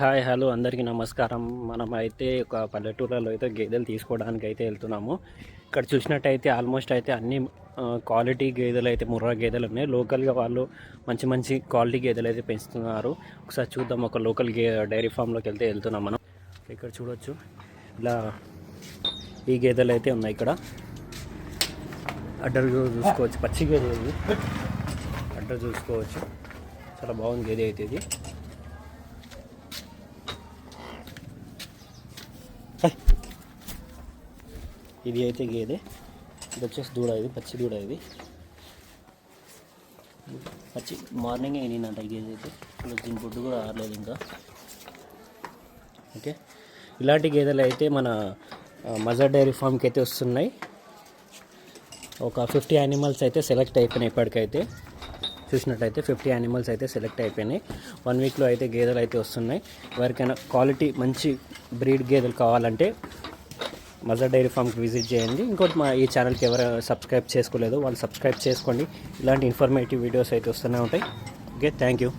Hi hello అందరికీ నమస్కారం. మనం అయితే ఒక పల్లెటూర్లలో అయితే గేదెలు తీసుకోవడానికి అయితే వెళ్తున్నాము. ఇక్కడ చూసినట్టయితే ఆల్మోస్ట్ అయితే అన్ని క్వాలిటీ గేదెలు అయితే ముర్రా గేదెలు ఉన్నాయి. లోకల్గా వాళ్ళు మంచి మంచి క్వాలిటీ గేదెలు అయితే పెంచుతున్నారు. ఒకసారి చూద్దాం ఒక లోకల్ గే డైరీ ఫామ్లోకి వెళ్తే వెళ్తున్నాం మనం. ఇక్కడ చూడొచ్చు. ఇలా ఈ గేదెలు అయితే ఉన్నాయి ఇక్కడ. అడ్డర్ చూసుకోవచ్చు. పచ్చి గేదె ఇది అడ్డర్ చూసుకోవచ్చు. చాలా బాగుంది గేదె అయితే ఇది. ఇది అయితే గేదె ఇది. వచ్చేసి దూడ ఇది పచ్చి దూడ ఇది. పచ్చి మార్నింగ్ అయినంట ఈ గేదె అయితే. దీని ఫుడ్ కూడా ఆరలేదు ఇంకా. ఓకే. ఇలాంటి గేదెలు అయితే మన మజర్ డైరీ ఫామ్కి అయితే వస్తున్నాయి. ఒక ఫిఫ్టీ యానిమల్స్ అయితే సెలెక్ట్ అయిపోయినాయి ఇప్పటికైతే. చూసినట్టయితే ఫిఫ్టీ యానిమల్స్ అయితే సెలెక్ట్ అయిపోయినాయి. వన్ వీక్లో అయితే గేదెలు అయితే వస్తున్నాయి. ఎవరికైనా క్వాలిటీ మంచి బ్రీడ్ గేదెలు కావాలంటే మజర్ డైరీ ఫామ్కి విజిట్ చేయండి. ఇంకోటి మా ఈ ఛానల్కి ఎవరు సబ్స్క్రైబ్ చేసుకోలేదు వాళ్ళు సబ్స్క్రైబ్ చేసుకోండి. ఇలాంటి ఇన్ఫర్మేటివ్ వీడియోస్ అయితే వస్తూనే ఉంటాయి. Okay thank you